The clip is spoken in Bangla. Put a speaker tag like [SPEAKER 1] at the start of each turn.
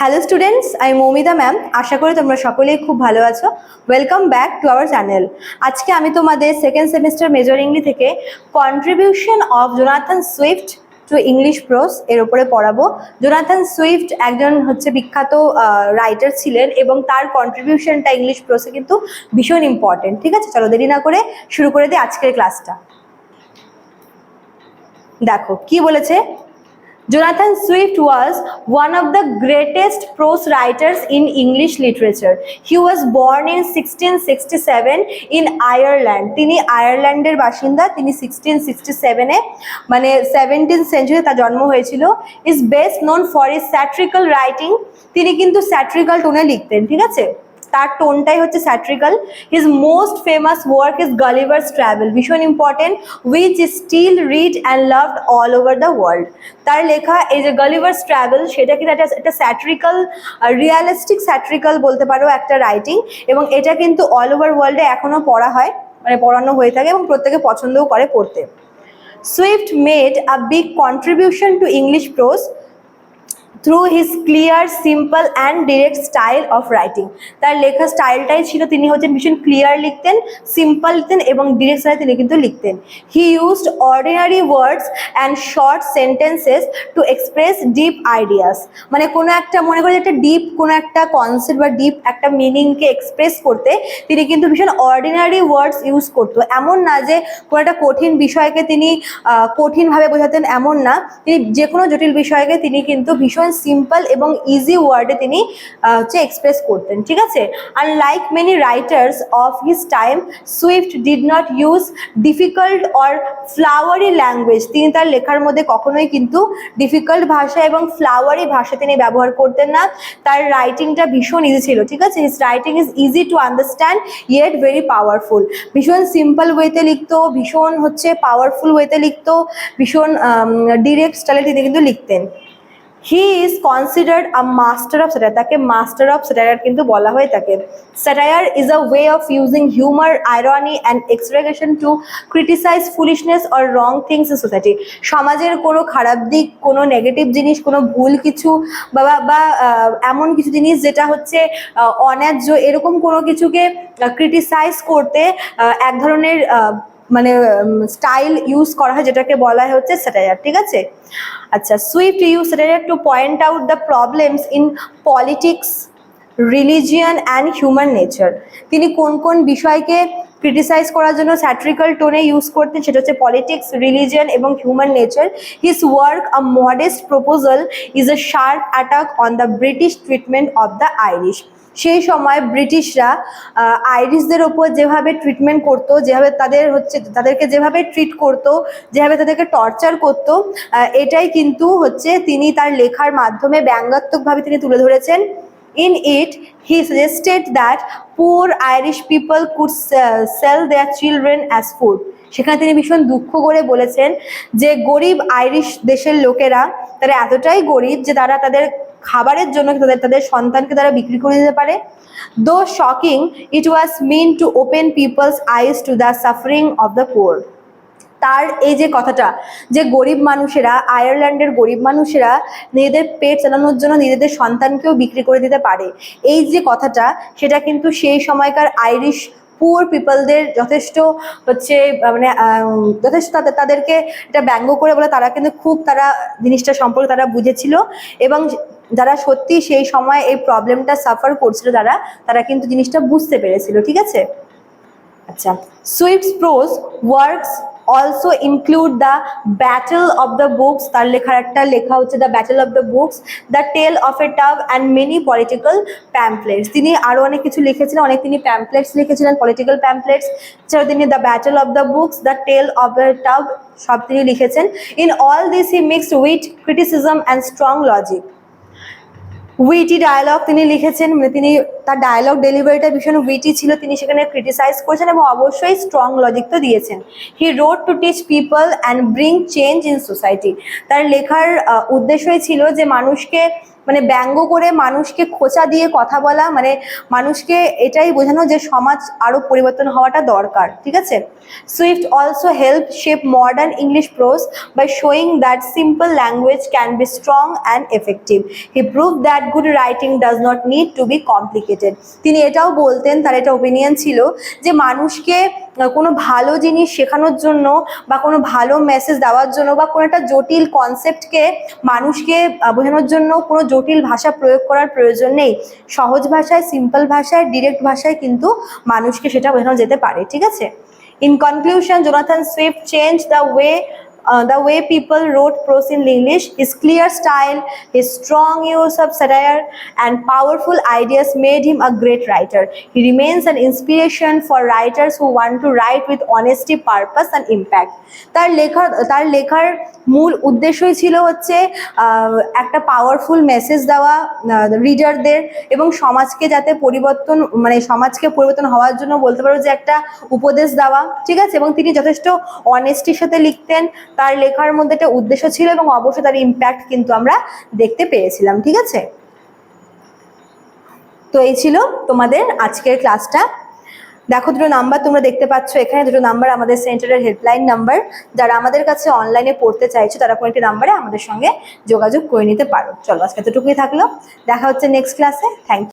[SPEAKER 1] হ্যালো স্টুডেন্টস আমি মৌমিতা ম্যাম আশা করি তোমরা সকলেই খুব ভালো আছো। Welcome back to our channel আজকে আমি তোমাদের সেকেন্ড সেমিস্টার মেজর ইংলি থেকে contribution of Jonathan Swift to English prose এর উপরে পড়াবো। জোনাথন সুইফট একজন হচ্ছে বিখ্যাত রাইটার ছিলেন এবং তার কন্ট্রিবিউশনটা ইংলিশ প্রোসে কিন্তু ভীষণ ইম্পর্টেন্ট ঠিক আছে? চলো দেরি না করে শুরু করে দিই আজকের ক্লাসটা দেখো, কি বলেছে? Jonathan Swift was one of the greatest prose writers in English literature. He was born in 1667 in Ireland. তিনি আয়ারল্যান্ডের বাসিন্দা তিনি সিক্সটিন সিক্সটি সেভেনে মানে সেভেন্টিন সেঞ্চুরি তার জন্ম হয়েছিল is best known for is satirical writing তিনি কিন্তু স্যাট্রিক্যাল টোনে লিখতেন, ঠিক আছে তার টোনটাই হচ্ছে satirical his most famous work is Gulliver's travel ভীষণ important which is still read and loved all over the world তার লেখা এই যে গালিভার্স ট্রাভেল সেটা কিন্তু একটা একটা স্যাট্রিক্যাল রিয়ালিস্টিক স্যাট্রিক্যাল বলতে পারো একটা রাইটিং এবং এটা কিন্তু অল ওভার ওয়ার্ল্ডে এখনও পড়া হয় মানে পড়ানো হয়ে থাকে এবং প্রত্যেকে পছন্দও করে পড়তে। Swift made a big contribution to English prose through his clear simple and direct style of writing তার লেখা স্টাইলটাই ছিল তিনি হচ্ছেন ভীষণ ক্লিয়ার লিখতেন সিম্পল লিখতেন এবং ডিরেক্ট স্টাইলে তিনি কিন্তু লিখতেন। He used ordinary words and short sentences to express deep ideas মানে কোনো একটা, মনে করি একটা ডিপ কোনো একটা কনসেপ্ট বা ডিপ একটা মিনিংকে এক্সপ্রেস করতে তিনি কিন্তু ভীষণ অর্ডিনারি ওয়ার্ডস ইউজ করতো। এমন না যে কোনো একটা কঠিন বিষয়কে তিনি কঠিনভাবে বোঝাতেন এমন না। তিনি যে কোনো জটিল বিষয়কে তিনি কিন্তু ভীষণ সিম্পল এবং ইজি ওয়ার্ডে তিনি হচ্ছে এক্সপ্রেস করতেন, ঠিক আছে? আর like many writers of his time Swift did not use difficult or flowery language তিনি তার লেখার মধ্যে কখনোই কিন্তু ডিফিকাল্ট ভাষা এবং ফ্লাওয়ারি ভাষা তিনি ব্যবহার করতেন না। তার রাইটিংটা ভীষণ ইজি ছিল, ঠিক আছে? His writing is easy to understand yet very powerful ভীষণ সিম্পল ওয়েতে লিখতো, ভীষণ হচ্ছে পাওয়ারফুল ওয়েতে লিখতো, ভীষণ ডিরেক্ট স্টাইলে তিনি কিন্তু লিখতেন। He is considered a master of satire তাকে মাস্টার অফ স্যাটায়ার কিন্তু বলা হয়ে থাকে। Satire is a way of using humour irony and exaggeration to criticise foolishness or wrong things in society সমাজের কোনো খারাপ দিক, কোনো নেগেটিভ জিনিস, কোনো ভুল কিছু বা, বা- এমন কিছু জিনিস যেটা হচ্ছে অন্যায্য, এরকম কোনো কিছুকে ক্রিটিসাইজ করতে এক ধরনের মানে স্টাইল ইউজ করা হয়, যেটাকে বলা হয় হচ্ছে স্যাটায়ার ঠিক আছে? আচ্ছা Swift use satire to point out the problems in politics religion and human nature তিনি কোন কোন বিষয়কে ক্রিটিসাইজ করার জন্য স্যাট্রিক্যাল টোনে ইউজ করতেন, সেটা হচ্ছে পলিটিক্স রিলিজিয়ান এবং human nature his work a modest proposal is a sharp attack on the British treatment of the Irish সেই সময় ব্রিটিশরা আইরিশদের ওপর যেভাবে ট্রিটমেন্ট করতো যেভাবে তাদের হচ্ছে তাদেরকে যেভাবে ট্রিট করতো যেভাবে তাদেরকে টর্চার করতো এটাই কিন্তু হচ্ছে তিনি তার লেখার মাধ্যমে ব্যঙ্গাত্মকভাবে তিনি তুলে ধরেছেন it, he suggested that poor Irish people could se- sell their children as food. সেখানে তিনি ভীষণ দুঃখ করে বলেছেন যে গরিব আইরিশ দেশের লোকেরা তারা এতটাই গরিব যে তারা তাদের খাবারের জন্য তাদের তাদের সন্তানকে তারা বিক্রি করে দিতে পারে? Though shocking it was mean to open people's eyes to the suffering of the poor তার এই যে কথাটা, যে গরিব মানুষেরা, আয়ারল্যান্ডের গরিব মানুষেরা নিজেদের পেট চালানোর জন্য নিজেদের সন্তানকেও বিক্রি করে দিতে পারে। এই যে কথাটা, সেটা কিন্তু সেই সময়কার আইরিশ পুয়ার পিপলদের যথেষ্ট হচ্ছে মানে যথেষ্ট তাদের, তাদেরকে এটা ব্যঙ্গ করে বলে তারা কিন্তু খুব তারা জিনিসটা সম্পর্কে তারা বুঝেছিল এবং যারা সত্যি সেই সময় এই প্রবলেমটা সাফার করছিল তারা তারা কিন্তু জিনিসটা বুঝতে পেরেছিল, ঠিক আছে? আচ্ছা Swift's prose works also include the battle of the books তার লেখার একটা লেখা হচ্ছে the battle of the books the tale of a tub and many political pamphlets তিনি আরও অনেক কিছু লিখেছিলেন, অনেক তিনি প্যাম্পলেটস লিখেছিলেন পলিটিক্যাল প্যাম্পলেটস এছাড়াও তিনি the battle of the books the tale of a tub সব তিনি লিখেছেন। In all this he mixed with criticism and strong logic witty dialogue তিনি লিখেছেন মানে তিনি তার ডায়লগ ডেলিভারিটা ভীষণ উইটি ছিল। তিনি সেখানে ক্রিটিসাইজ করেছেন এবং অবশ্যই স্ট্রং লজিক তো দিয়েছেন। He wrote to teach people and bring change in society তার লেখার উদ্দেশ্যই ছিল যে মানুষকে মানে ব্যঙ্গ করে মানুষকে খোঁচা দিয়ে কথা বলা মানে মানুষকে এটাই বোঝানো যে সমাজ আরও পরিবর্তন হওয়াটা দরকার, ঠিক আছে? Swift also help shape modern English prose by showing that simple language can be strong and effective he prove that good writing does not need to be complicated তিনি এটাও বলতেন, তার এটা ওপিনিয়ন ছিল যে মানুষকে কোনো ভালো জিনিস শেখানোর জন্য বা কোনো ভালো মেসেজ দেওয়ার জন্য বা কোনো একটা জটিল কনসেপ্টকে মানুষকে বোঝানোর জন্য কোনো জটিল ভাষা প্রয়োগ করার প্রয়োজন নেই। সহজ ভাষায় সিম্পল ভাষায় ডিরেক্ট ভাষায় কিন্তু মানুষকে সেটা বোঝানো যেতে পারে, ঠিক আছে? In conclusion Jonathan Swift change the way uh, the way people wrote prose in English, his clear style, his strong use of satire, and powerful ideas made him a great writer. He remains an inspiration for writers who want to write with honesty, purpose, and impact. তার লেখার তার লেখার মূল উদ্দেশ্যই ছিল হচ্ছে একটা পাওয়ারফুল মেসেজ দেওয়া রিডারদের এবং সমাজকে যাতে পরিবর্তন মানে সমাজকে পরিবর্তন হওয়ার জন্য বলতে পারো যে একটা উপদেশ দেওয়া ঠিক আছে এবং তিনি যথেষ্ট অনেস্টির সাথে লিখতেন তার লেখার মধ্যে একটা উদ্দেশ্য ছিল এবং অবশ্যই তার ইম্প্যাক্ট কিন্তু আমরা দেখতে পেয়েছিলাম, ঠিক আছে? তো এই ছিল তোমাদের আজকের ক্লাসটা দেখো, দুটো নাম্বার তোমরা দেখতে পাচ্ছ এখানে। দুটো নাম্বার আমাদের সেন্টারের হেল্পলাইন নাম্বার যারা আমাদের কাছে অনলাইনে পড়তে চাইছো, তারা কোনটি নাম্বারে আমাদের সঙ্গে যোগাযোগ করে নিতে পারো। চলো, আজকে এতটুকুই থাকল। দেখা হচ্ছে নেক্সট ক্লাসে থ্যাংক